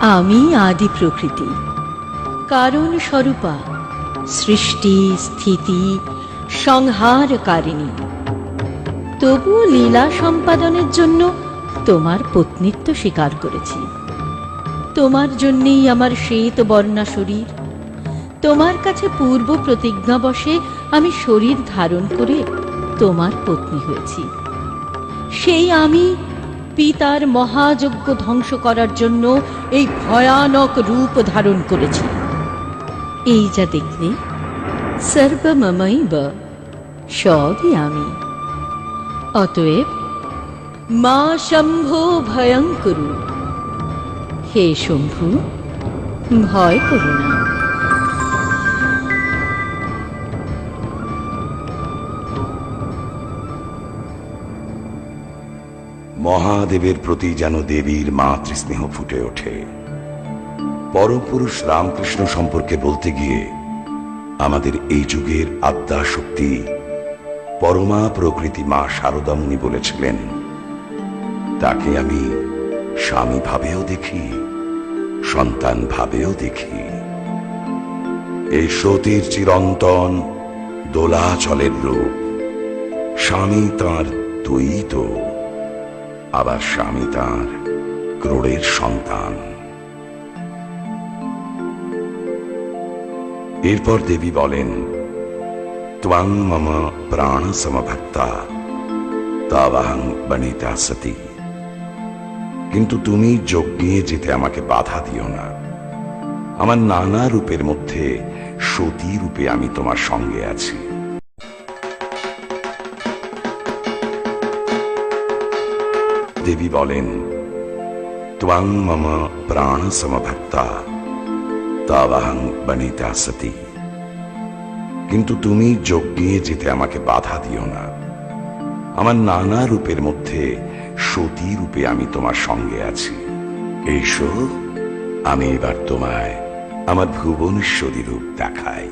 আমি আদি প্রকৃতি। কারণ স্বরূপা, সৃষ্টি, স্থিতি, সংহারকারিণী। তবু লীলা সম্পাদনের জন্য তোমার পত্নীত্ব স্বীকার করেছি। তোমার জন্যেই আমার শ্বেত বর্ণা শরীর। তোমার কাছে পূর্ব প্রতিজ্ঞা বসে আমি শরীর ধারণ করে তোমার পত্নী হয়েছি। সেই আমি পিতার মহাযজ্ঞ ধ্বংস করার জন্য এই ভয়ানক রূপ ধারণ করেছে। এই যা দেখলে, সর্বমমৈব সবই আমি অতএব, মা শম্ভো ভয়ঙ্করু। হে শম্ভু, ভয় করো না। মহাদেবের প্রতি যেন দেবীর মাতৃস্নেহ ফুটে ওঠে। পরমপুরুষ রামকৃষ্ণ সম্পর্কে বলতে গিয়ে আমাদের এই যুগের আদ্যা শক্তি পরমা প্রকৃতি মা শারদামণি বলেছিলেন। তাকে আমি স্বামী ভাবেও দেখি, সন্তান ভাবেও দেখি। এই সতীর চিরন্তন দোলাচলের রূপ স্বামী তাঁর দ্বৈত। আবার স্বামী তাঁর ক্রোড়ের সন্তান। এরপর দেবী বলেন, ত্বাং মম প্রাণ সমভক্তা তাবাহং বনিতা সতী। কিন্তু তুমি নিয়ে যেতে আমাকে বাধা দিও না। আমার নানা রূপের মধ্যে সতী রূপে আমি তোমার সঙ্গে আছি। দেবী বলেন, ত্বাং মম প্রাণ সমভক্তা, তাবাহং বনিতা সতী। কিন্তু তুমি নিয়ে যেতে আমাকে বাধা দিও না। আমার নানা রূপের মধ্যে সতী রূপে আমি তোমার সঙ্গে আছি। এসো, আমি এবার তোমায় আমার ভুবনেশ্বরী রূপ দেখাই।